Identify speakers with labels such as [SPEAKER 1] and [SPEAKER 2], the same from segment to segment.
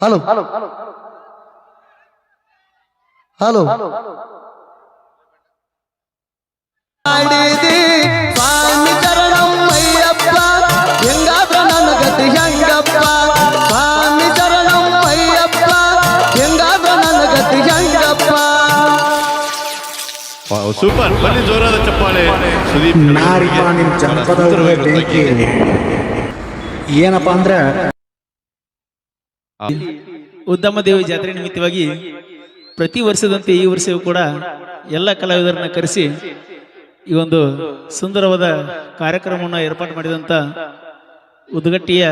[SPEAKER 1] Hello hello hello ಮಾಡಿದೆ ಸ್ವಾಮಿ ಶರಣಮ್ಮಯ್ಯಪ್ಪ ಹೆಂಗಾದ್ರ ನನ್ನ ಗತಿ ಹೆಂಗಪ್ಪ ಸ್ವಾಮಿ ಶರಣಮ್ಮಯ್ಯಪ್ಪ ಹೆಂಗಾದ್ರ ನನ್ನ ಗತಿ ಹೆಂಗಪ್ಪ
[SPEAKER 2] ವಾವ್, ಸೂಪರ್ ಬನ್ನಿ ಜೋರಾದ ಚಪ್ಪಾಳೆ ಸುದೀಪ್
[SPEAKER 3] ನಾರಿಪ ನಿಮ್ಮ ಜನಪದ ಬೆಂಕಿ ಏನಪ್ಪ ಅಂದ್ರೆ
[SPEAKER 4] ಉದ್ದಮ ದೇವಿ ಜಾತ್ರೆ ನಿಮಿತ್ತವಾಗಿ ಪ್ರತಿ ವರ್ಷದಂತೆ ಈ ವರ್ಷವೂ ಕೂಡ ಎಲ್ಲ ಕಲಾವಿದರನ್ನ ಕರೆಸಿ ಈ ಒಂದು ಸುಂದರವಾದ ಕಾರ್ಯಕ್ರಮವನ್ನು ಏರ್ಪಾಡು ಮಾಡಿದಂತ ಉದ್ಗಟ್ಟಿಯ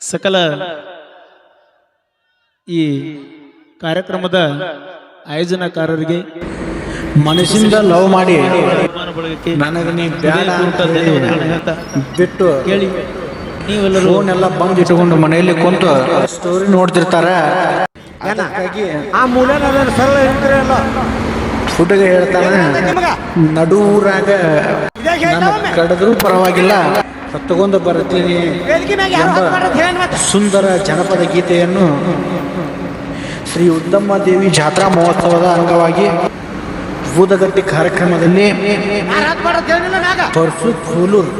[SPEAKER 4] ಸಕಲ ಈ ಕಾರ್ಯಕ್ರಮದ ಆಯೋಜನಕಾರರಿಗೆ
[SPEAKER 3] ಮನಸ್ಸಿಂದ ಲವ್ ಮಾಡಿ ನನಗೆ ನೀ ಬಿಟ್ಟು
[SPEAKER 4] ಕೇಳಿ ನೀವೆಲ್ಲರೂ
[SPEAKER 3] ಫೋನ್ ಎಲ್ಲ ಬಂದ್ ಇಟ್ಕೊಂಡು ಮನೆಯಲ್ಲಿ ಕುಂತು ಸ್ಟೋರಿ ನೋಡ್ತಿರ್ತಾರೆ. ಅದಕ್ಕಾಗಿ
[SPEAKER 5] ಆ ಮೂಲ ಸರಳ ಇರ್ತೀರಲ್ಲ
[SPEAKER 3] ಹುಡುಗ ಹೇಳ್ತಾನೆ ನಡೂರಾಗ ಕಡದ್ರು ಕಡಿದ್ರು ಪರವಾಗಿಲ್ಲ. ತಗೊಂಡು ಬರ್ತೀನಿ ಸುಂದರ ಜನಪದ ಗೀತೆಯನ್ನು ಶ್ರೀ ಉದ್ದಮ್ಮ ದೇವಿ ಜಾತ್ರಾ ಮಹೋತ್ಸವದ ಅಂಗವಾಗಿ ಬೂದಗಟ್ಟಿ ಕಾರ್ಯಕ್ರಮದಲ್ಲಿ ಪರ್ಸು ಫೂಲೂರ್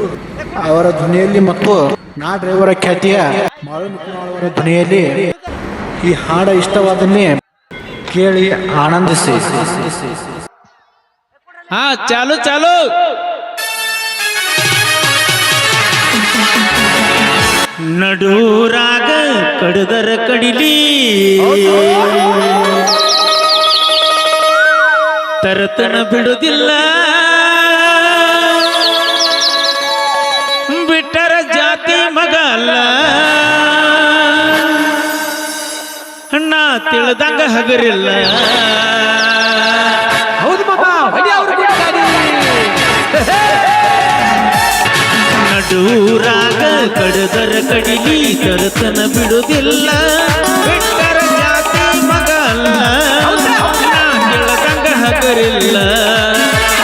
[SPEAKER 3] ಅವರ ಧ್ವನಿಯಲ್ಲಿ ಮತ್ತು ನಾ ಡ್ರೈವರ ಖ್ಯಾತಿಯ ಮಾಳುಮುಖನಾಳ್ ಅವರ ಧ್ವನಿಯಲ್ಲಿ ಈ ಹಾಡ ಇಷ್ಟವಾದನ್ನೇ ಕೇಳಿ ಆನಂದಿಸಿ.
[SPEAKER 4] ಹಾ, ಚಾಲು ಚಾಲು. ನಡೂರಾಗ ಕಡದರ ಕಡಿಲಿ. ತರತನ ಬಿಡುದಿಲ್ಲ. ತಿಳಿದಂಗ ಹಗರಿಲ್ಲ.
[SPEAKER 5] ಹೌದು ಮಾಮ ಹೊಡಿ ಅವ್ರು ಬಿಡ್ತಾಡಿ
[SPEAKER 4] ನಡೂರಾಗ ಕಡದರ ಕಡಿಲಿ ಕರತನ ಬಿಡುದಿಲ್ಲ. ಬಿಟ್ಟರ ಜಾತಿ ಮಗ ಅಲ್ಲ. ನಾ ಕೇಳದಂಗ ಹಗರಿಲ್ಲ.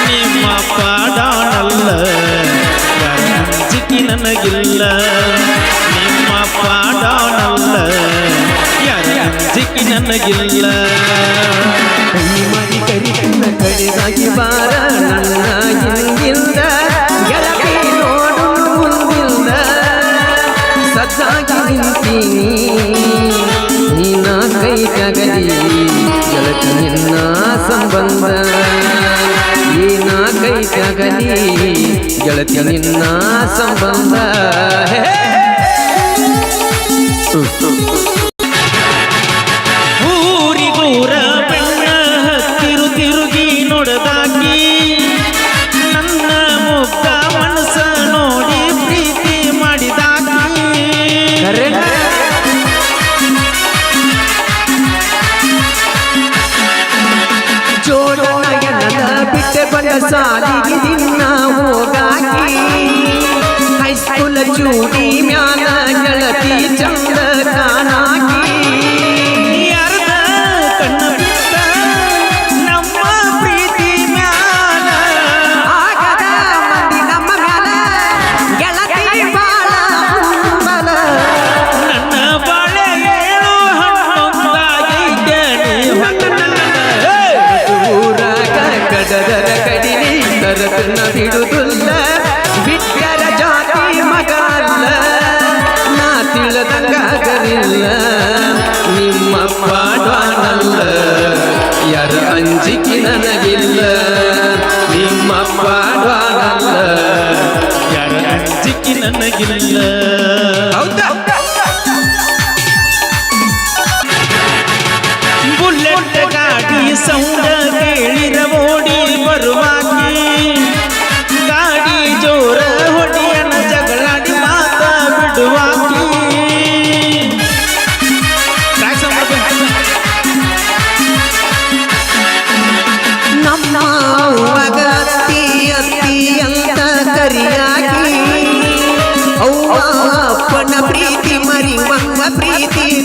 [SPEAKER 4] ನಿಮ್ಮ ಪಾಡಾಣಲ್ಲ. ಚಿಕ್ಕಿ ನನಗಿಲ್ಲ. ಅಂಜಿಕೆ ನನಗಿಲ್ಲ.
[SPEAKER 6] ಮರಿ ಕರಿ ನನ್ನ ಕಡೆಗಾಗಿ ಬಾರ ನನ್ನ ಹಿಂದಿಂದ ಗೆಳತಿ ನೋಡು, ಮುಂದಿಲ್ಲ. ಸದ್ದಾಗಿ ನಿಂತೀನಿ. ನೀನ ಕೈ ಜಗಲಿ ನಿನ್ನ ಸಂಬಂಧ. ನೀನ ಕೈ ಜಗಲಿ ಗೆಳತಿ ನಿನ್ನ ಸಂಬಂಧ. ಚೂಡಿ ಮ್ಯಾನ ಗೆಳತಿ ಚಂದ ಕಾಣಾಕಿ
[SPEAKER 4] ಯಾರದ ಕಣ್ಣ ಬಿಟ್ಟ ನಮ್ಮ
[SPEAKER 6] ಆಗದ ಮಂದಿ ನಮ್ಮ ಗೆಳತಿ ಬಾಳ
[SPEAKER 4] ನನ್ನ ಬಾಳೆ
[SPEAKER 6] ಪಾಡಾನಲ್ಲ ಯಾರ ಅಂಜಿಕೆ ನನಗಿಲ್ಲ. ನಿಮ್ಮ ಪಾಡಾನಲ್ಲ
[SPEAKER 4] ಯಾರ ಅಂಜಿಕೆ ನನಗಿಲ್ಲ.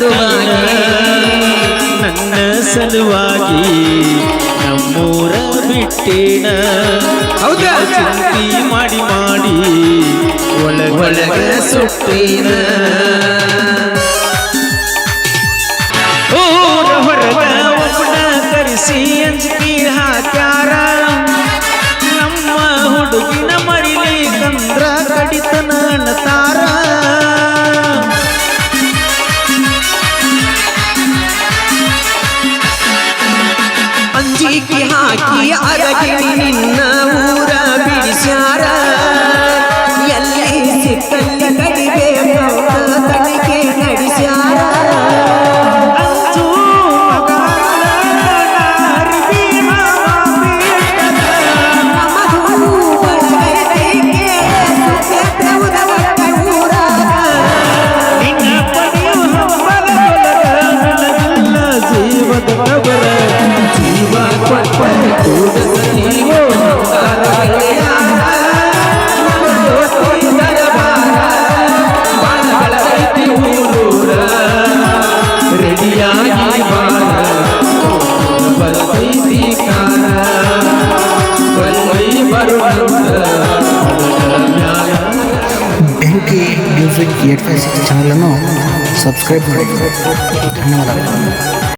[SPEAKER 6] ಸಲುವಾಗಿ
[SPEAKER 4] ನನ್ನ ಸಲುವಾಗಿ ನಮ್ಮೂರ ಬಿಟ್ಟೇನ
[SPEAKER 6] ಹೌದಾ
[SPEAKER 4] ಚಿಂತಿ ಮಾಡಿ ಮಾಡಿ
[SPEAKER 6] ಒಳಗೊಳಗ ಸುಟ್ಟೇನ ആക്കിയ അഴകിനി നിന്ന
[SPEAKER 7] K music eight five six ಚಾನಲನ್ನು ಸಬ್ಸ್ಕ್ರೈಬ್ ಮಾಡಿ ಧನ್ಯವಾದಗಳು